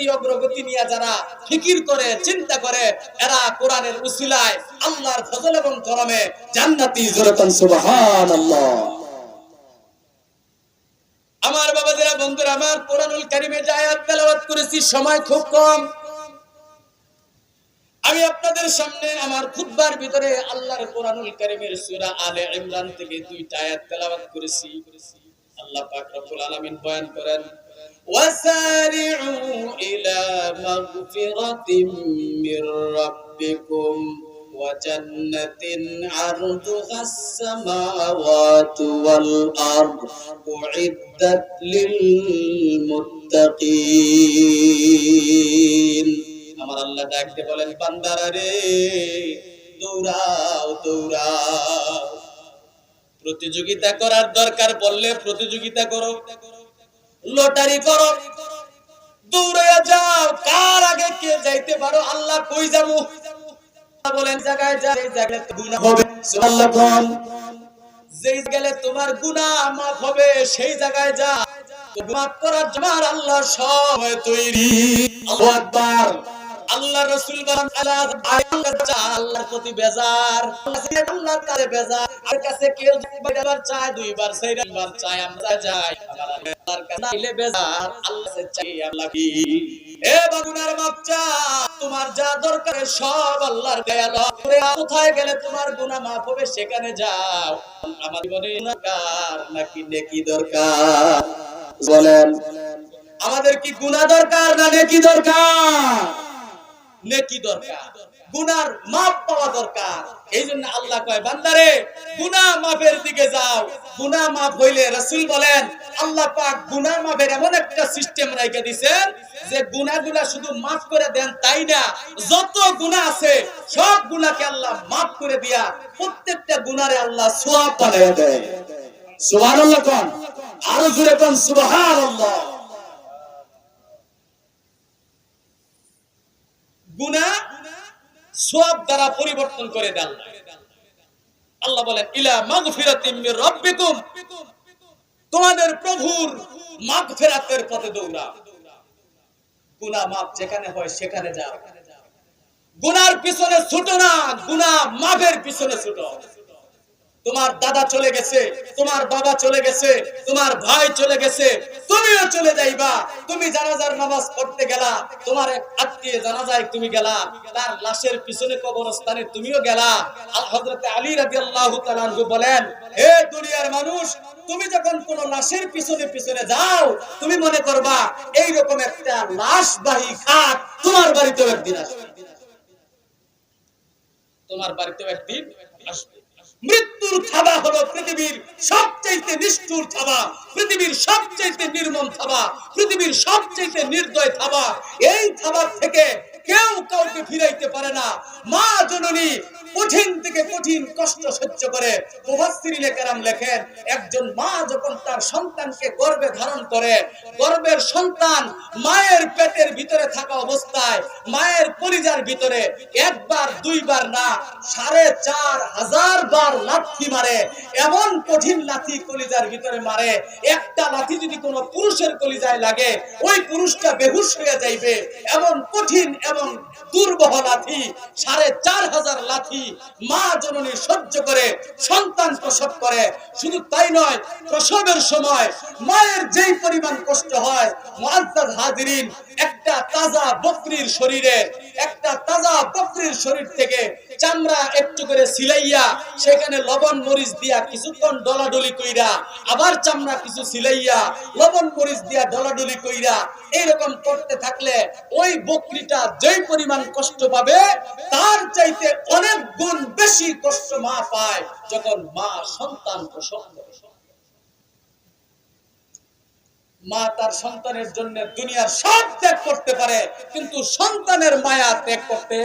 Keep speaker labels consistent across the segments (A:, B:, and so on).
A: উন্নতি অগ্রগতি নিয়ে যারা ফিকির করে, চিন্তা করে, এরা কোরআনের উসিলায় আল্লাহর ফজল এবং করমে জান্নাতি জোরতন সুবহানাল্লাহ। আমার বাবাদেরা বন্ধুরা, আমার কোরআনুল কারিমে যে আয়াত তেলাওয়াত করেছি, সময় খুব কম। আমি আপনাদের সামনে আমার খুতবার ভিতরে আল্লাহর কোরআনুল কারিমের সূরা আলে ইমরান থেকে দুইটা আয়াত তেলাওয়াত করেছি। আল্লাহ পাক রব্বুল আলামিন বয়ান করেন وسارعوا إلى مغفرة من ربكم وجنة عرضها السماوات والأرض أعدت للمتقين আমার আল্লাহ ডাকতে বলেন বান্দারা রে দৌড়াও দৌড়াও প্রতিযোগিতা করার দরকার বললে প্রতিযোগিতা করো লটারি করো। দূরে যাও, কার আগে কে যাইতে পারো? আল্লাহ কই যাব? বলেন জায়গায় যা, এই জায়গায় গুনাহ হবে। সুবহানাল্লাহ কোন যেই গেলে তোমার গুনাহ মাফ হবে, সেই জায়গায় যা। মাফ করার জন্য আল্লাহ সময় তৈরি। আল্লাহু আকবার। আল্লাহ রাসূল বলেন আল্লাহ আল্লাহর প্রতি বেজার। আল্লাহর কাছে বেজার। আর কাছে কেউ চায়, দুইবার চায় আমরা যাই। আল্লাহর কাছে চাইলে বেজার আল্লাহ কাছে চাই আল্লাহ কি? এ বাগুনার বাচ্চা, তোমার যা দরকার সব আল্লাহর কোথায় গেলে তোমার গুনাহ মাফ হবে সেখানে যাও। আমার জীবনে দরকার নাকি নেকি দরকার? বলেন, আমাদের কি গুনাহ দরকার না নেকি দরকার? নেকি দরকার, গুনার মাপ পাওয়া দরকার। এই জন্য আল্লাহ কয়, বান্দারে গুনাহ মাফের দিকে যাও। গুনাহ মাফ হইলে রাসূল বলেন, আল্লাহ পাক গুনাহ মাফের এমন একটা সিস্টেম রাইখা দিবেন যে গুনাহগুলা শুধু মাফ করে দেন তাই না, যত গুনাহ আছে, সব গুনাহকে আল্লাহ মাফ করে দিয়া প্রত্যেকটা গুনারে আল্লাহ সওয়াব বানায় দেয়। সুবহানাল্লাহ কোন, আরও জোরে কোন, সুবহানাল্লাহ। গুনা সব দ্বারা পরিবর্তন করে দেন। আল্লাহ বলেন, ইলা মাগফিরাতিম মির রাব্বিকুম। তোমাদের প্রভুর মাগফিরাতের পথে দৌড়া। গুনাহ মাপ যেখানে হয় সেখানে যাও। গুনার পিছনে ছুটো না, গুনাহ মাফের পিছনে ছুটো। তোমার দাদা চলে গেছে, তোমার বাবা চলে গেছে, তোমার ভাই চলে গেছে, তুমিও চলে যাইবা। তুমি জানাজার নামাজ পড়তে গেলা, তোমার এক আত্মীয় জানাজায় তুমি গেলা, তার লাশের পিছনে কবরস্থানে তুমিও গেলা। আল হযরতে আলী রাদিয়াল্লাহু তাআলা বলেন, হে দুনিয়ার মানুষ, তুমি যখন কোন লাশের পিছনে পিছনে যাও, তুমি মনে করবা এই রকম একটা লাশবাহী খাট তোমার বাড়িতেও একদিন আসবে। তোমার বাড়িতেও একদিন আসবে। মৃত্যুর থাবা হলো পৃথিবীর সবচেয়ে নিষ্ঠুর থাবা পৃথিবীর সবচেয়ে নির্মম থাবা পৃথিবীর সবচেয়ে নির্দয় থাবা এই থাবার থেকে কেউ কাউকে ফিরাইতে পারে না। মা জননী কঠিন থেকে কঠিন কষ্ট সহ্য করে মুফাসসিরিনে কেরাম লেখেন, একজন মা যখন তার সন্তানকে গর্ভে ধারণ করে, গর্ভের সন্তান মায়ের পেটের ভিতরে থাকা অবস্থায়, মায়ের পরিজার ভিতরে একবার, দুইবার না, সাড়ে চার হাজার বার লাথি মারে, এমন কঠিন লাথি কলিজার ভিতরে মারে, একটা লাথি যদি কোনো পুরুষের কলিজায় লাগে, ওই পুরুষটা বেহুশ হয়ে যাইবে, এমন কঠিন এবং দুর্বহ লাথি, সাড়ে চার হাজার লাথি একটা তাজা বকরির শরীরে, একটা তাজা শরীর থেকে চামড়া একটু করে সিলাইয়া সেখানে লবণ মরিচ দিয়া কিছুক্ষণ ডলাডলি কইরা, আবার চামড়া কিছু সিলাইয়া লবণ মরিচ দিয়া ডলাডলি কইরা এইরকম করতে থাকলে ওই বকরিটা যেই পরিমাণ কষ্ট পাবে, তার চাইতে অনেক গুণ বেশি কষ্ট মা পায় যখন মা সন্তান প্রসব করে। মা তার সন্তানের জন্য দুনিয়ার সব ত্যাগ করতে পারে, কিন্তু সন্তানের মায়া ত্যাগ করতে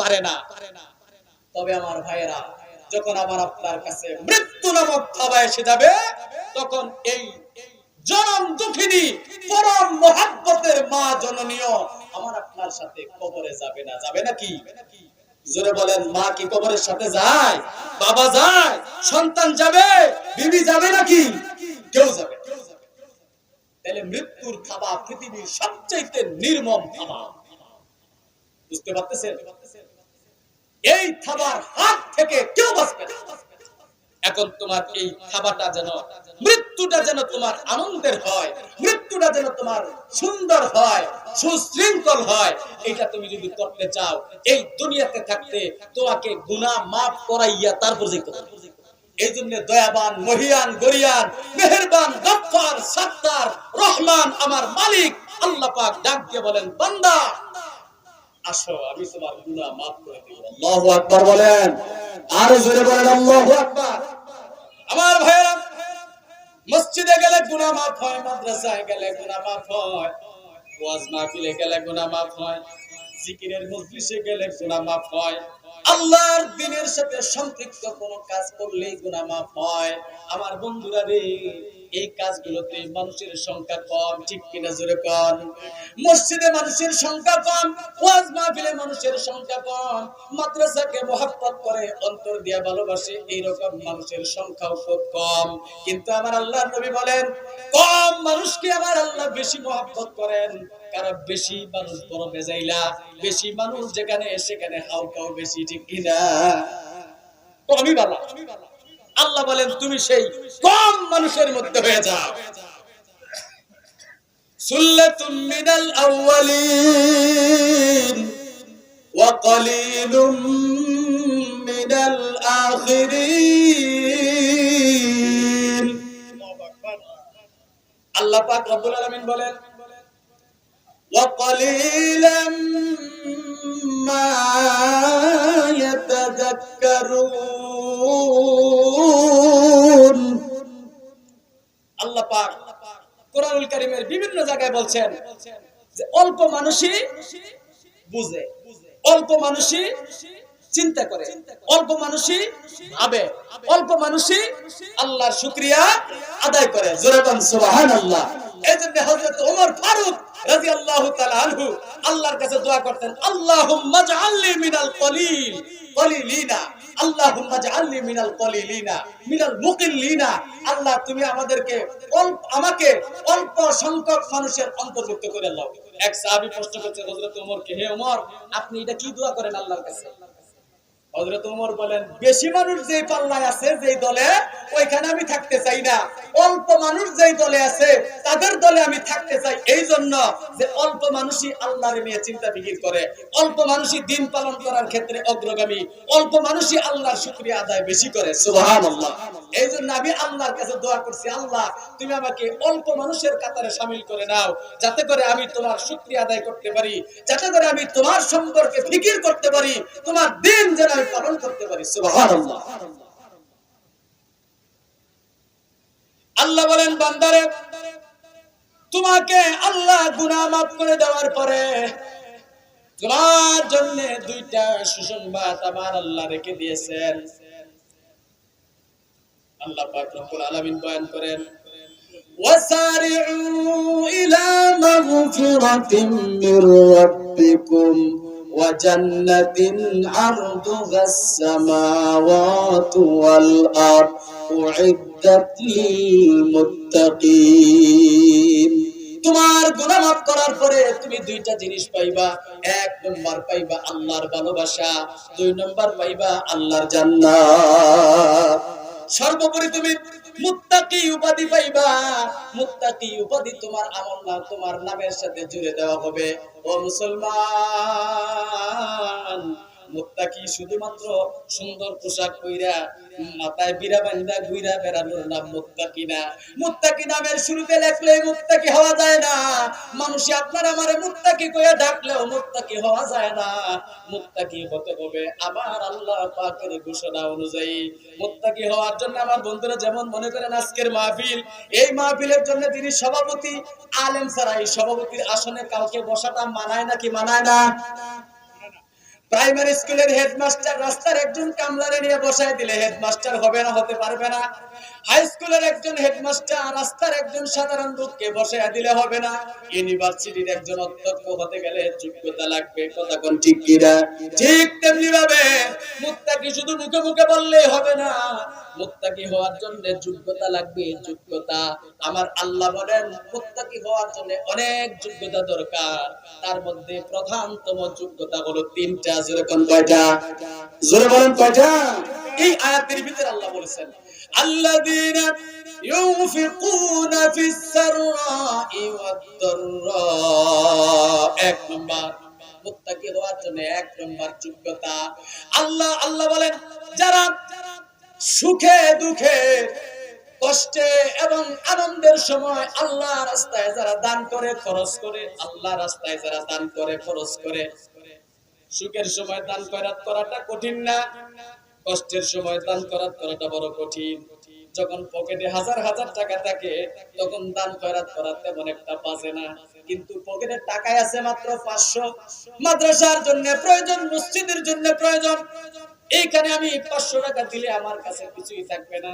A: পারে না। তবে আমার ভাইয়েরা, যখন আমার আপনার কাছে মৃত্যু নামক থাবা এসে যাবে, তখন এই জনম দুঃখিনী, পরম মহাব্বতের মা জননীয় আমার আপনার সাথে কবরে যাবে না, যাবে নাকি? জোরে বলেন, মা কি কবরের সাথে যায়? বাবা যায়? সন্তান যাবে? বিবি যাবে নাকি? কেউ যাবে তাহলে মৃত্যুর থাবা পৃথিবীর সবচাইতে নির্মম থাবা। বুঝতে পারতেছেন? এই থাবার হাত থেকে কেউ বাঁচবে এখন তোমার এই খাবারটা যেন মৃত্যুটা যেন তোমার আনন্দের হয়, মৃত্যুটা যেন তোমার সুন্দর হয়, সুশৃঙ্খল হয়, এটা তুমি যদি করতে চাও, এই দুনিয়াতে থাকতে তোমাকে গুনাহ মাফ করাইয়া তারপর হবে। এই জন্য দয়াবান, মহিয়ান, গরিয়ান সত্তার, রহমান আমার মালিক, আল্লাহ পাক ডাক দিয়ে বলেন, বান্দা, আসো, আমি তোমার গুনাহ করে দেব।
B: আল্লাহু আকবার বলেন। আর জোরে বলেন, আল্লাহু আকবার।
A: আমার ভাইয়েরা মসজিদে গেলে গুনাহ মাফ হয়, মাদ্রাসায় গেলে গুনাহ মাফ হয়, ওয়াজ মাহফিলে গেলে গুনাহ মাফ হয়, জিকিরের মজলিসে গেলে গুনাহ মাফ হয়। আল্লাহর দিনের সাথে সম্পৃক্ত কোন কাজ করলেই গুনাহ মাফ হয়। আমার বন্ধুরা রে এই কাজগুলোতে মানুষের সংখ্যা কম, ঠিক কিনা জোরে কম মসজিদে মানুষের সংখ্যা কম, ওয়াজ মাহফিলে মানুষের সংখ্যা কম, মাদ্রাসাকে মহাব্বত করে অন্তর দিয়া ভালোবাসে, এইরকম মানুষের সংখ্যাও খুব কম। কিন্তু আমার আল্লাহ নবী বলেন, কম মানুষকে আমার আল্লাহ বেশি মহাব্বত করেন। কারণ বেশি মানুষ বড় বেজাইলা, বেশি মানুষ যেখানে সেখানে হাউ কাউ বেশি, ঠিক কিনা? কমই বালা আল্লাহ বলেন, তুমি সেই কম মানুষের মধ্যে হয়ে যাও। সুল্লাতুম মিনাল আউয়ালিন ওয়া কালিলুম মিনাল আখিরিন। আল্লাহ পাক রব্বুল আলামিন বলেন, ওয়া কালিলাম বলছেন যে অল্প মানুষই বুঝে, অল্প মানুষই চিন্তা করে, অল্প মানুষই ভাবে, অল্প মানুষই আল্লাহর শুকরিয়া আদায় করে। জোরে বলেন, সুবহানাল্লাহ। এই জন্য হযরত ওমর ফারুক রাদিয়াল্লাহু তাআলা আনহু আল্লাহর কাছে দোয়া করতেন, আল্লাহুম্মা জাআলনি মিনাল কলিল, কলিলিনা। আল্লাহুম্মা জাআলনি মিনাল কলিলিনা, মিনাল মুকিল্লিনা। আল্লাহ, তুমি আমাদেরকে অল্প, আমাকে অল্প সংখ্যক মানুষের অন্তর্ভুক্ত করে দাও। এক সাহাবী প্রশ্ন করছে, হযরত ওমরকে, হে ওমর, আপনি এটা কি দোয়া করেন আল্লাহর কাছে? ক্ষেত্রে অগ্রগামী। অল্প মানুষই আল্লাহর শুকরিয়া আদায় বেশি করে। এই জন্য আমি আল্লাহর কাছে দোয়া করছি, আল্লাহ, তুমি আমাকে অল্প মানুষের কাতারে সামিল করে নাও। যাতে করে আমি তোমার শুকরিয়া আদায় করতে পারি। যাতে করে আমি তোমার সম্পর্কে ফিকির করতে পারি। তোমার দিন যেন পালন করতে পারি সুবহানাল্লাহ আল্লাহ বলেন বান্দারে তোমাকে আল্লাহ গুনাহ মাফ করে দেওয়ার পরে তোমার জন্য দুইটা সুসংবাদ আমার আল্লাহ রেখে দিয়েছেন আল্লাহ পাক রব্বুল আলামিন বয়ান করেন وسارعوا إلى
B: مغفرة من ربكم وجنة عرضها السماوات والأرض أعدت للمتقين
A: তোমার গুনাহ মাফ করার পরে তুমি দুইটা জিনিস পাইবা এক নম্বর পাইবা আল্লাহর ভালোবাসা দুই নম্বর পাইবা আল্লাহর জান্নাত সর্বোপরি তুমি মুত্তাকি উপাধি পাইবা। মুত্তাকি উপাধি তোমার আমল না তোমার নামের সাথে জুড়ে দেওয়া হবে। ও মুসলমান মুত্তাকি শুধুমাত্র সুন্দর পোশাক কইরা মাথায় বিরা বান্ধা ঘুইরা বেড়ানোর নাম মুত্তাকি না মুত্তাকি নামের শুরুতে লেখলে মুত্তাকি হওয়া যায় না? মানুষে আপনার আমারে মুত্তাকি কইয়া ডাকলেও মুত্তাকি হওয়া যায় না? মুত্তাকি হতে হবে? আমার আল্লাহ পাকের ঘোষণা অনুযায়ী মুত্তাকি হওয়ার জন্য আমার বন্ধুরা যেমন মনে করেন আজকের মাহফিল, এই মাহফিলের জন্য তিনি সভাপতি, আলেম এই সভাপতির আসনে কাউকে বসাটা মানায় নাকি মানায় না? প্রাইমারি স্কুলের হেডমাস্টার রাস্তার একজন কামলারে নিয়ে বসায় দিলে হেডমাস্টার হবে না, হতে পারবে না। হাই স্কুলের একজন হেডমাস্টার রাস্তার একজন সাধারণ লোককে বসে দিলে হবে না। ইউনিভার্সিটির একজন অধ্যক্ষ হতে গেলে যোগ্যতা লাগবে, কথা কোন ঠিক কিনা? ঠিক তেমনি ভাবে মুত্তাকি শুধু মুখে মুখে বললেই হবে না। মুত্তাকি হওয়ার জন্য যোগ্যতা লাগবে যোগ্যতা আমার আল্লাহ বলেন মুত্তাকি হওয়ার জন্য অনেক যোগ্যতা দরকার। তার মধ্যে প্রধানতম যোগ্যতা হলো তিনটা, যেরকম কয়টা?
B: জোরে বলেন কয়টা?
A: এই আয়াতের ভিতরে আল্লাহ বলেছেন ইউনফিকুনা ফিস সাররাই ওয়াদ দাররা এক মুত্তাকি হওয়ার জন্য এক নাম্বার যোগ্যতা। আল্লাহ আল্লাহ বলেন, যারা সুখে, দুঃখে, কষ্টে এবং আনন্দের সময় আল্লাহ রাস্তায় যারা দান করে খরচ করে আল্লাহ রাস্তায় যারা দান করে খরচ করে। সুখের সময় দান করাটা কঠিন না। কষ্টের সময় দান করাত করাটা বড় কঠিন। যখন পকেটে হাজার হাজার টাকা থাকে, তখন দান করাত করার তেমন একটা বাজে না। কিন্তু পকেটে টাকায় আছে মাত্র পাঁচশো। মাদ্রাসার জন্য প্রয়োজন, মসজিদের জন্য প্রয়োজন। এইখানে আমি পাঁচশো টাকা দিলে আমার কাছে কিছুই থাকবে না।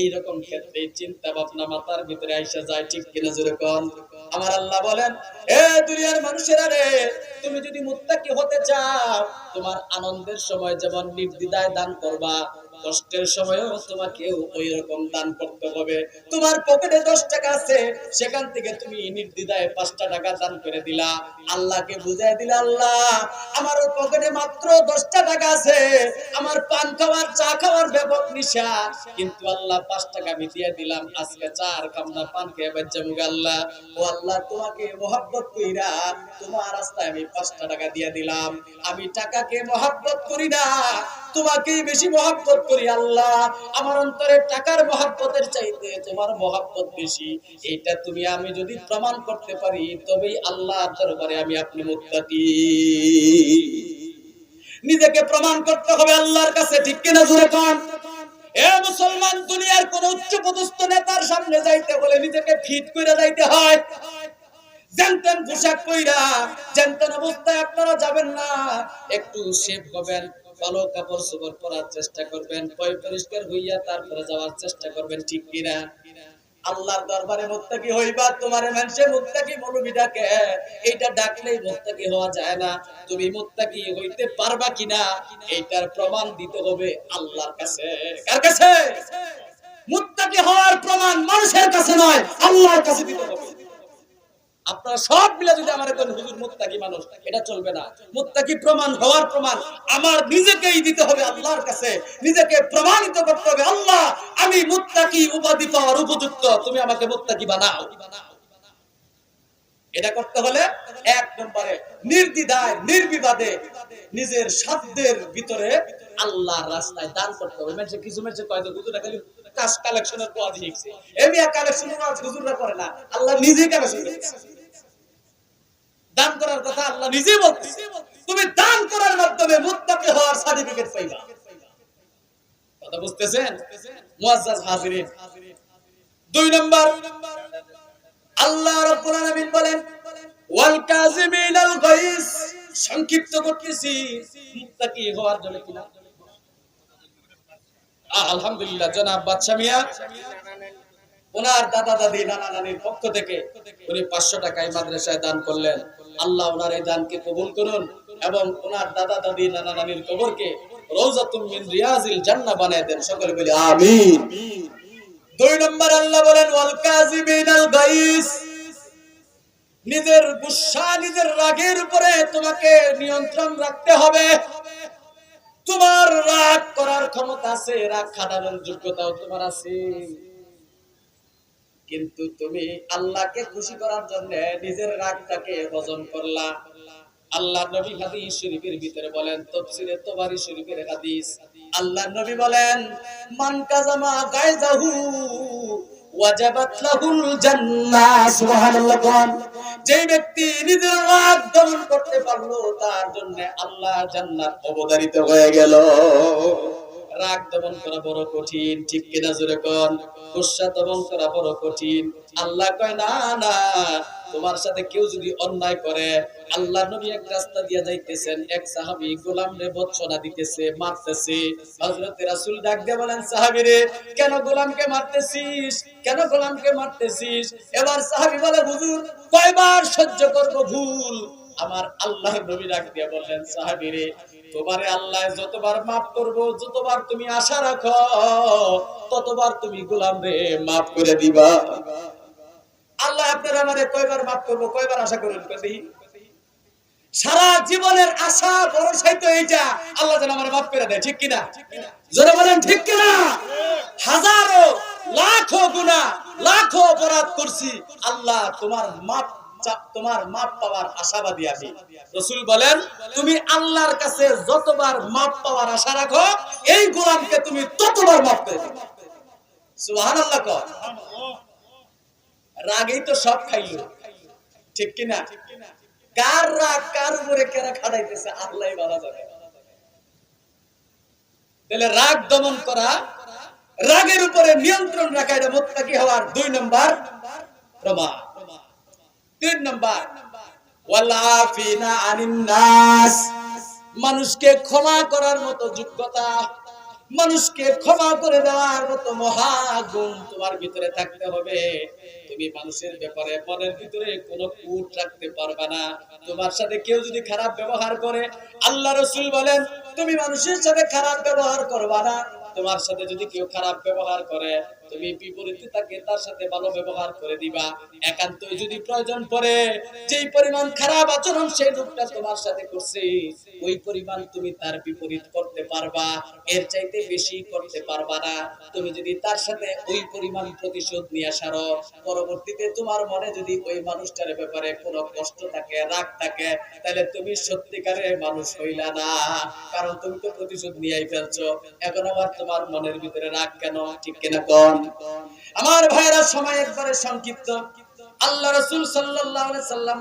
A: এইরকম ক্ষেত্রে চিন্তা ভাবনা মাথার ভিতরে আইসা যায়, ঠিক কিনা যেরকম? আমার আল্লাহ বলেন, এ দুনিয়ার মানুষেরা রে, তুমি যদি মুত্তাকি হতে চাও, তোমার আনন্দের সময় যেমন নির্দ্বিধায় দান করবা কষ্টের সময়ও তোমাকে ওই রকম দান করতে হবে। তোমার পকেটে দশ টাকা আছে, সেখান থেকে তুমি নির্দ্বিধায় পাঁচটা টাকা দান করে দিলা। আল্লাহকে বুঝাই দিলা, আল্লাহ আমার পকেটে মাত্র দশটা টাকা আছে। আমার পান খাওয়ার, চা খাওয়ার ব্যাপক নিশা। কিন্তু আল্লাহ পাঁচ টাকা আমি দিয়ে দিলাম, আজকে চার কামনা পান খেয়ে বাচ্চা মুখ আল্লাহ। ও আল্লাহ, তোমাকে মোহাব্বত কইরা তোমার রাস্তায় আমি পাঁচটা টাকা দিয়ে দিলাম। আমি টাকাকে মোহাব্বত করি না তোমাকেই বেশি মহাব্বত করি, আল্লাহ। আমার অন্তরে টাকার মহাব্বতের চাইতে তোমার মহাব্বত বেশি। এটা তুমি আমি যদি প্রমাণ করতে পারি, তবেই আল্লাহ দরবারে আমি আপনি মুক্তি নিজেকে প্রমাণ করতে হবে আল্লাহর কাছে, ঠিক কিনা জোরে কন? এ মুসলমান, দুনিয়ার কোন উচ্চ পদস্থ নেতার সামনে যাইতে বলে নিজেকে ফিট করে যাইতে হয়। জানতেন পোশাক পইরা জানতেন অবস্থায় আপনারা যাবেন না, একটু শেভ হবেন ভালো কাপড় চোপড় পরার চেষ্টা করবেন, পয় পরিষ্কার হইয়া তারপরে যাওয়ার চেষ্টা করবেন, ঠিক কিনা? আল্লাহর দরবারে মুত্তাকি হইবা, তোমার মানুষে মুত্তাকি মৌলবি ডাকে এইটা ডাকলেই মুত্তাকি হওয়া যায় না। তুমি মুত্তাকি হইতে পারবা কিনা, এইটার প্রমাণ দিতে হবে আল্লাহর কাছে। কার কাছে? মুত্তাকি হওয়ার প্রমাণ মানুষের কাছে নয়, আল্লাহর কাছে দিতে হবে। আপনারা সব মিলে যদি আমার কোন হুজুর মুত্তাকি মানুষ, এটা চলবে না। মুত্তাকি প্রমাণ হওয়ার প্রমাণ আমার নিজেকেই দিতে হবে আল্লাহর কাছে। নিজেকে প্রমাণিত করতে হবে, আল্লাহ, আমি মুত্তাকি উপাধি পাওয়ার উপযুক্ত, তুমি আমাকে মুত্তাকি বানাও। এটা করতে হলে এক নম্বরে নির্দ্বিধায়, নির্বিবাদে নিজের সাধ্যের ভিতরে আল্লাহর রাস্তায় দান করতে হবে। মানুষের কিছু মানুষের কয়তো হুজুরা খালি। কাজ কালেকশনের পদ শিখছে এমনি কালেকশনের কাজ হুজুররা করে না, আল্লাহ নিজেই কালেকশন দান করার কথা আল্লাহ নিজেই বলছে তুমি দান করার মাধ্যমে মুত্তাকি হওয়ার সার্টিফিকেট পাইবা। কথা বুঝতেছেন? মুআজ্জাজ হাজিরিন। দুই নম্বর, আল্লাহ রাব্বুল আলামিন বলেন, ওয়াল কাযিমিনাল গাইস, সংক্ষিপ্ত করতেছি, মুত্তাকি হওয়ার জন্য কি আলহামদুলিল্লাহ, জনাব বাদশা মিয়া। ওনার দাদা দাদি, নানা নানির পক্ষ থেকে উনি পাঁচশো টাকা এই মাদ্রাসায় দান করলেন। আল্লাহ ওনার এই দানকে কবুল করুন এবং ওনার দাদা দাদি, নানা নানির কবরকে নিজের গুসা, নিজের রাগের উপরে তোমাকে নিয়ন্ত্রণ রাখতে হবে। তোমার রাগ করার ক্ষমতা আছে, রাগ খাটানোর যোগ্যতাও তোমার আছে। কিন্তু তুমি আল্লাহকে খুশি করার জন্য নিজের রাগটাকে হজম করলা। আল্লাহ নবী হাদিস শরীফের ভিতরে বলেন তফসিরে তোবারি শরীফের হাদিস। আল্লাহ নবী বলেন, মান কাজামা গায়জাহু, ওয়াজাবাত লাহুল জান্নাহ।
B: সুবহানাল্লাহ
A: যে ব্যক্তি নিজের রাগ দমন করতে পারল, তার জন্য আল্লাহ জান্নাত অবদারিত হয়ে গেল। রাগ দমন করা বড় কঠিন, ঠিক কিনা জোরে কন? গুসা দমন করা বড় কঠিন। আল্লাহ কয়, না না তোমার সাথে কেউ যদি অন্যায় করে, আল্লাহ নবী এক রাস্তা দিয়ে যাইতেছেন, এক সাহাবী গোলাম রে বৎসনা দিতেছে, মারতেছে। হযরত রাসূল ডাক দিয়ে বলেন, সাহাবী রে, কেন গোলামকে মারতেছিস? কেন গোলামকে মারতেছিস? এবার সাহাবী বলে, হুজুর, কয়বার সহ্য করব ভুল? আমার আল্লাহ নবী ডাক দিয়ে বললেন, সাহাবী রে, তোমারে আল্লাহ যতবার মাফ করব, যতবার তুমি আশা রাখো, ততবার তুমি গোলাম রে মাফ করে দিবা। আল্লাহ আপনার আমারে কয়বার মাফ করব, কয়বার আশা করুন? সারা জীবনের আশা ভরসাই তো এইটা, আল্লাহ যেন আমার মাফ করে দেয়, ঠিক কিনা? জোরে বলেন, ঠিক কিনা? হাজারো, লাখো গুণা লাখো অপরাধ করছি। আল্লাহ তোমার চা- তোমার মাপ পাওয়ার আশাবাদী আমি। রসুল বলেন, তুমি আল্লাহর কাছে রাগেই তো সব খাইলো। ঠিক কিনা? কার রাগ কার উপরে কেরা খাড়াইতেছে আল্লাহ ভালো জানে। তাহলে রাগ দমন করা, রাগের উপরে নিয়ন্ত্রণ রাখা, এটা মোত্তাকি হওয়ার দুই নম্বর প্রমাণ। তিন নম্বর মানুষকে ক্ষমা করার মতো যোগ্যতা, মানুষকে ক্ষমা করে দেওয়ার মতো মহাগুণ তোমার ভিতরে থাকতে হবে। তুমি মানুষের ব্যাপারে মনের ভিতরে কোনো কুট রাখতে পারবে না। তোমার সাথে কেউ যদি খারাপ ব্যবহার করে, আল্লাহ রসুল বলেন, তুমি মানুষের সাথে খারাপ ব্যবহার করবা না। তোমার সাথে যদি কেউ খারাপ ব্যবহার করে তুমি বিপরীতে তাকে তার সাথে ভালো ব্যবহার করে দিবা। একান্তই যদি প্রয়োজন পড়ে, যেই পরিমাণ খারাপ আচরণ সেই লোকটা তোমার সাথে করছে, ওই পরিমাণ তুমি তার বিপরীত করতে পারবা। এর চাইতে বেশি করতে পারবা না। তুমি যদি তার সাথে ওই পরিমাণ প্রতিশোধ নিয়ে আসারো পরবর্তীতে তোমার মনে যদি ওই মানুষটার ব্যাপারে কোনো কষ্ট থাকে, রাগ থাকে, তাহলে তুমি সত্যিকারের মানুষ হইলা না। কারণ তুমি তো প্রতিশোধ নিয়েই ফেলছো। এখন আবার তোমার মনের ভিতরে রাগ কেন? ঠিক কিনা কোন? আমার ভাইরা সময় একবারে সংক্ষিপ্ত। আল্লাহ রসুল সাল্লাহ সাল্লাম